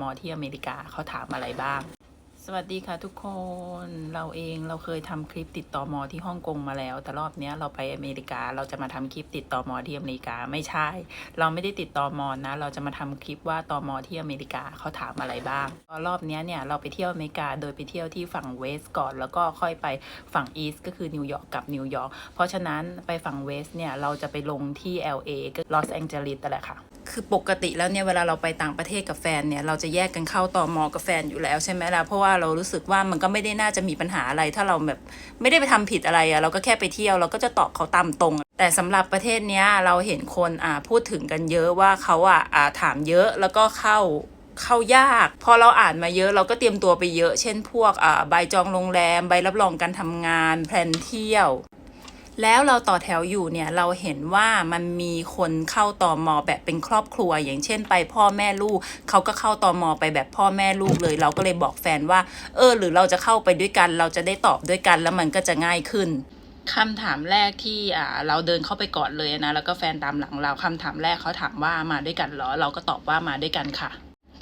มที่อเมริกาเขาถามอะไรบ้าง สวัสดีค่ะทุกคนเราเองเราเคยทำคลิปติดต่อมอที่ฮ่องกงมาแล้ว แต่รอบนี้เราไปอเมริกาเราจะมาทำคลิปติดต่อมอที่อเมริกาไม่ใช่ เราไม่ได้ติดต่อมอนะ เราจะมาทำคลิปว่าต่อมอที่อเมริกาเขาถามอะไรบ้างรอบนี้เนี่ยเราไปเที่ยวอเมริกาโดยไปเที่ยวที่ฝั่งเวสต์ก่อนแล้วก็ค่อยไปฝั่งอีสต์ก็คือนิวยอร์กกับนิวยอร์กเพราะฉะนั้นไปฝั่งเวสต์เนี่ยเราจะไปลงที่ LA ก็ลอสแองเจลิสนั่แหละค่ะ คือปกติแล้วเนี่ยเวลาเราไปต่างประเทศกับแฟนเนี่ยเราจะแยกกันเข้าตอมอกับแฟนอยู่แล้วใช่ไหมล่ะเพราะว่าเรารู้สึกว่ามันก็ไม่ได้น่าจะมีปัญหาอะไร ถ้าเราแบบไม่ได้ไปทำผิดอะไรอะเราก็แค่ไปเที่ยวเราก็จะตอบเขาตามตรง แต่สำหรับประเทศเนี้ยเราเห็นคนอ่าพูดถึงกันเยอะว่าเขาอะอ่าถามเยอะแล้วก็เข้าเข้ายาก พอเราอ่านมาเยอะเราก็เตรียมตัวไปเยอะ เช่นพวกอ่าใบจองโรงแรม ใบรับรองการทำงาน แพลนเที่ยว แล้วเราต่อแถวอยู่เนี่ยเราเห็นว่ามันมีคนเข้าตอมอแบบเป็นครอบครัว อย่างเช่นไปพ่อแม่ลูกเขาก็เข้าตอมอไปแบบพ่อแม่ลูกเลย เราก็เลยบอกแฟนว่า เออ หรือเราจะเข้าไปด้วยกัน เราจะได้ตอบด้วยกันแล้วมันก็จะง่ายขึ้นคำถามแรกที่อ่าเราเดินเข้าไปก่อนเลยนะ แล้วก็แฟนตามหลังเราคำถามแรกเขาถามว่ามาด้วยกันเหรอ เราก็ตอบว่ามาด้วยกันค่ะ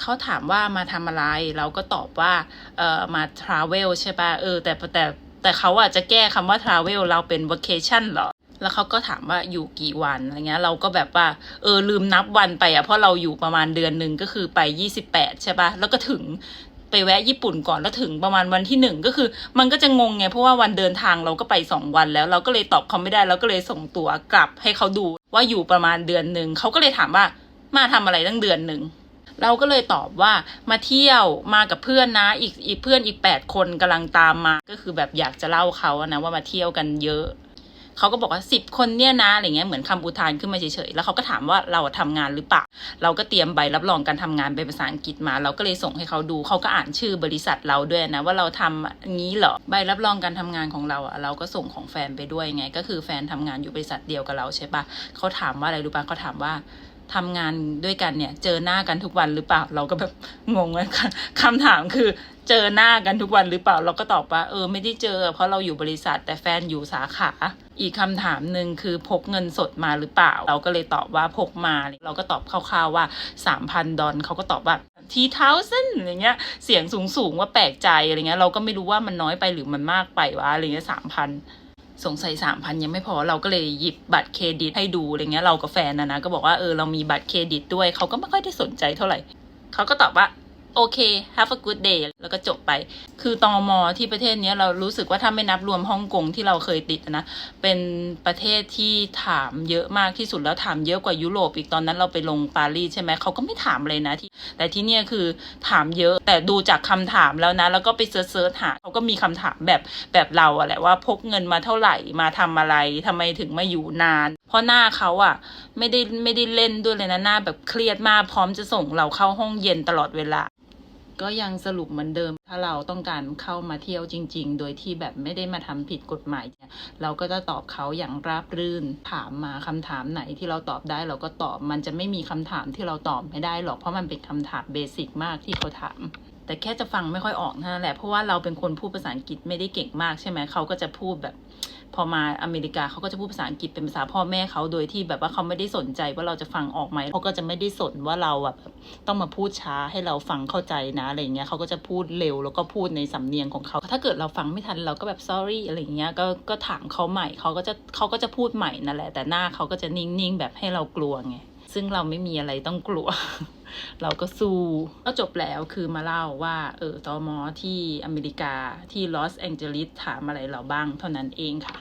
เขาถามว่ามาทำอะไร เราก็ตอบว่าเออมา travel ใช่ปะเออแต่แต่ แต่เขาอะจะแก้คำว่า travel เราเป็น vacation เหรอ แล้วเขาก็ถามว่าอยู่กี่วันอะไรเงี้ย เราก็แบบว่า เออลืมนับวันไปอะเพราะเราอยู่ประมาณเดือนหนึ่งก็คือไป 28 ใช่ปะแล้วก็ถึงไปแวะญี่ปุ่นก่อนแล้วถึงประมาณวันที่หนึ่งก็คือ มันก็จะงงไงเพราะว่าวันเดินทางเราก็ไปสองวันแล้ว เราก็เลยตอบเขาไม่ได้เราก็เลยส่งตั๋วกลับให้เขาดู ว่าอยู่ประมาณเดือนหนึ่งเขาก็เลยถามว่ามาทำอะไรตั้งเดือนหนึ่ง เราก็เลยตอบว่ามาเที่ยวมากับเพื่อนนะ อีกอีกเพื่อนอีกแปดคนกำลังตามมา ก็คือแบบอยากจะเล่าเขาอะนะว่ามาเที่ยวกันเยอะเขาก็บอกว่าสิบคนเนี่ยนะอะไรเงี้ยเหมือนคำอุทานขึ้นมาเฉยๆแล้วเขาก็ถามว่าเราทำงานหรือเปล่าเราก็เตรียมใบรับรองการทำงานเป็นภาษาอังกฤษมา เราก็เลยส่งให้เขาดูเขาก็อ่านชื่อบริษัทเราด้วยนะว่าเราทำอย่างี้เหรอใบรับรองการทำงานของเราอะเราก็ส่งของแฟนไปด้วยไง ก็คือแฟนทำงานอยู่บริษัทเดียวกับเราใช่ปะเขาถามว่าอะไรรู้ปะเขาถามว่า ทำงานด้วยกันเนี่ย เจอหน้ากันทุกวันหรือเปล่า เราก็แบบงงเลยค่ะคำถามคือเจอหน้ากันทุกวันหรือเปล่า เราก็ตอบว่า เออไม่ได้เจอ เพราะเราอยู่บริษัทแต่แฟนอยู่สาขา อีกคำถามหนึ่งคือพกเงินสดมาหรือเปล่า เราก็เลยตอบว่าพกมา เราก็ตอบคร่าวๆว่าสามพันดอลเขาก็ตอบว่าทีเท้าเส้นอะไรเงี้ย เสียงสูงๆว่าแปลกใจอะไรเงี้ยเราก็ไม่รู้ว่ามันน้อยไปหรือมันมากไปวะอะไรเงี้ยสามพัน สงสัยสามพันยังไม่พอเราก็เลยหยิบบัตรเครดิตให้ดูอะไรเงี้ยเรากับแฟนนะนะก็บอกว่าเออเรามีบัตรเครดิตด้วยเขาก็ไม่ค่อยได้สนใจเท่าไหร่เขาก็ตอบว่า โอเค have a good day แล้วก็จบไป คือตอมอที่ประเทศนี้เรารู้สึกว่าถ้าไม่นับรวมฮ่องกงที่เราเคยติดนะ เป็นประเทศที่ถามเยอะมากที่สุดแล้วถามเยอะกว่ายุโรปอีกตอนนั้นเราไปลงปารีสใช่ไหมเขาก็ไม่ถามเลยนะที่ แต่ที่เนี่ยคือถามเยอะ แต่ดูจากคำถามแล้วนะ แล้วก็ไปเซิร์ชหาเขาก็มีคำถามแบบแบบเราอะแหละว่าพกเงินมาเท่าไหร่มาทำอะไรทำไมถึงมาอยู่นาน เพราะหน้าเขาอะไม่ได้ไม่ได้เล่นด้วยเลยนะหน้าแบบเครียดมากพร้อมจะส่งเราเข้าห้องเย็นตลอดเวลา ก็ยังสรุปเหมือนเดิม ถ้าเราต้องการเข้ามาเที่ยวจริง ๆ โดยที่แบบไม่ได้มาทำผิดกฎหมายเนี่ยเราก็จะตอบเขาอย่างราบรื่นถามมาคำถามไหนที่เราตอบได้เราก็ตอบมันจะไม่มีคำถามที่เราตอบไม่ได้หรอกเพราะมันเป็นคำถามเบสิกมากที่เขาถาม แต่แค่จะฟังไม่ค่อยออกเท่านั่นแหละเพราะว่าเราเป็นคนพูดภาษาอังกฤษไม่ได้เก่งมากใช่ไหมเขาก็จะพูดแบบ พอมาอเมริกาเขาก็จะพูดภาษาอังกฤษเป็นภาษาพ่อแม่เขาโดยที่แบบว่าเขาไม่ได้สนใจว่าเราจะฟังออกไหมเขาก็จะไม่ได้สนว่าเราแบบต้องมาพูดช้าให้เราฟังเข้าใจนะอะไรเงี้ยเขาก็จะพูดเร็วแล้วก็พูดในสำเนียงของเขา ถ้าเกิดเราฟังไม่ทันเราก็แบบ sorry อะไรเงี้ยก็ก็ถามเขาใหม่เขาก็จะเขาก็จะพูดใหม่นั่นแหละแต่หน้าเขาก็จะนิ่งๆแบบให้เรากลัวไง ซึ่งเราไม่มีอะไรต้องกลัว เราก็สู้ก็จบแล้วคือมาเล่าว่า เออตอมอที่อเมริกาที่ลอสแองเจลิสถามอะไรเราบ้างเท่านั้นเองค่ะ